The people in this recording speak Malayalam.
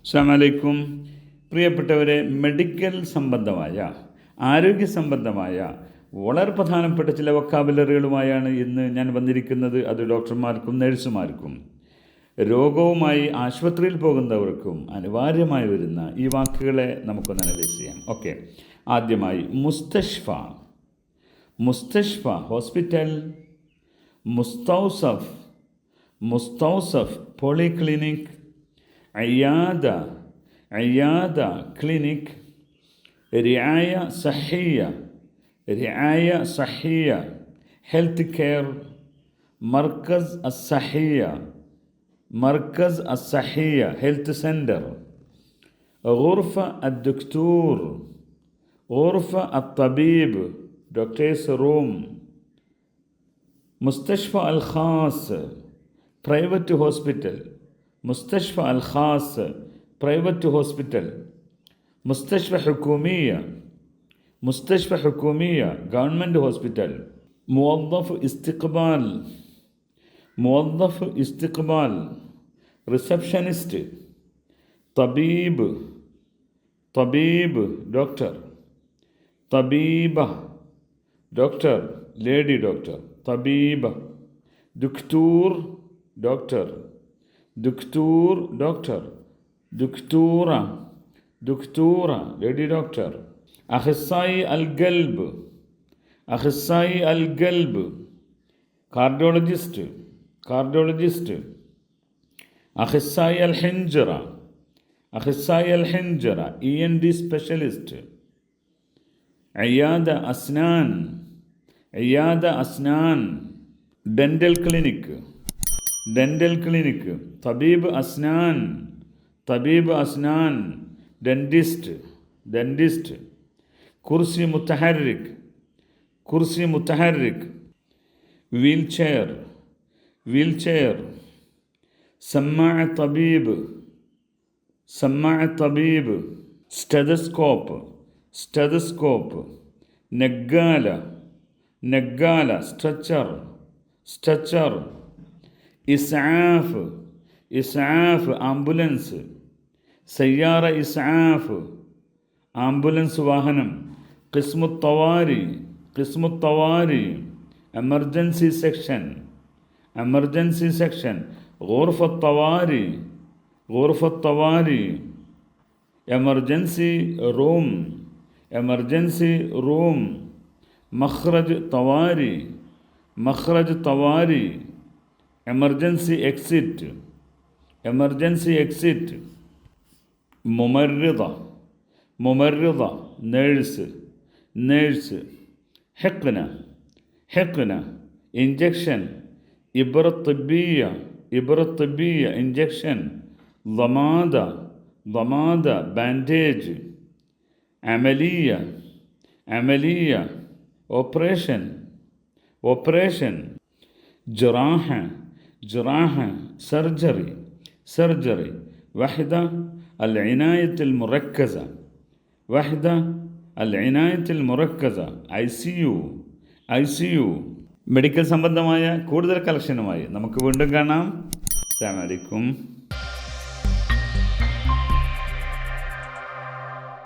അസ്സാമലൈക്കും പ്രിയപ്പെട്ടവരെ മെഡിക്കൽ സംബന്ധമായ ആരോഗ്യ സംബന്ധമായ വളരെ പ്രധാനപ്പെട്ട ചില വക്കാബുലറികളുമായാണ് ഇന്ന് ഞാൻ വന്നിരിക്കുന്നത്. അത് ഡോക്ടർമാർക്കും നഴ്സുമാർക്കും. രോഗവുമായി ആശുപത്രിയിൽ പോകുന്നവർക്കും അനിവാര്യമായി വരുന്ന ഈ വാക്കുകളെ നമുക്കൊന്ന് അനലൈസ് ചെയ്യാം. ഓക്കെ. ആദ്യമായി മുസ്തഷ്ഫ. മുസ്തഷ്ഫ ഹോസ്പിറ്റൽ. മുസ്തൗസഫ്. മുസ്തൗസഫ് polyclinic. عيادة عيادة كلينيك رعاية صحية رعاية صحية هيلث كير مركز الصحية مركز الصحية هيلث سنتر غرفة الدكتور غرفة الطبيب دكتور's روم مستشفى الخاص برايفت هوسبيتال مستشفى الخاص برايفت هوسبيتال مستشفى حكومية مستشفى حكومية government hospital موظف استقبال موظف استقبال receptionist طبيب طبيب دكتور طبيبة دكتور lady doctor طبيبة دكتور دكتور دكتور دكتور. دكتورة. دكتورة. ليدي دكتور أخصائي القلب. أخصائي القلب. كارديولوجيست كارديولوجيست أخصائي الحنجرة. أخصائي الحنجرة. إي إن دي سبيشاليست عيادة أسنان. عيادة أسنان. دنتال كلينيك dental clinic തബീബ് അസ്നാൻ തബീബ് അസ്നാൻ ഡെന്റിസ്റ്റ് ഡെന്റിസ്റ്റ് കുർസി മുത്തഹരിക് കുർസി മുത്തഹരിക് വീൽ ചെയർ വീൽ ചെയർ സമ്മാ തബീബ് സമ്മാ തബീബ് സ്റ്റെതസ്കോപ്പ് സ്റ്റെതസ്കോപ്പ് നെഗ്ഗാല നെഗ്ഗാല സ്ട്രെച്ചർ സ്ട്രെച്ചർ ഇസ്ആഫ് ഇസ്ആഫ് ആംബുലൻസ് സയ്യാറ ഇസ്ആഫ് ആംബുലൻസ് വാഹനം കിസ്മുത്തവാരി കിസ്മുത്തവാരി എമർജൻസി സെക്ഷൻ എമർജൻസി സെക്ഷൻ ഗോർഫത്തവാരി ഗോർഫത്തവാരി എമർജൻസി റൂം എമർജൻസി റൂം മഖ്റജ് തവാരി മഖ്റജ് തവാരി emergency exit emergency exit mumarrida mumarrida nurse nurse حقنة حقنة injection. إبرة طبية إبرة طبية injection. ضمادة ضمادة bandage. عملية عملية operation. Operation. جراحة ജുറാഹ സർജറി സർജറി. വഹിദ അൽ ഇനായത്തിൽ മുറക്കസ. വഹിദ അൽ ഇനായത്തിൽ മുറക്കസ. I C U I C U. Medical സംബന്ധമായ കൂടുതൽ കളക്ഷനുമായി നമുക്ക് വീണ്ടും കാണാം. അസ്സാം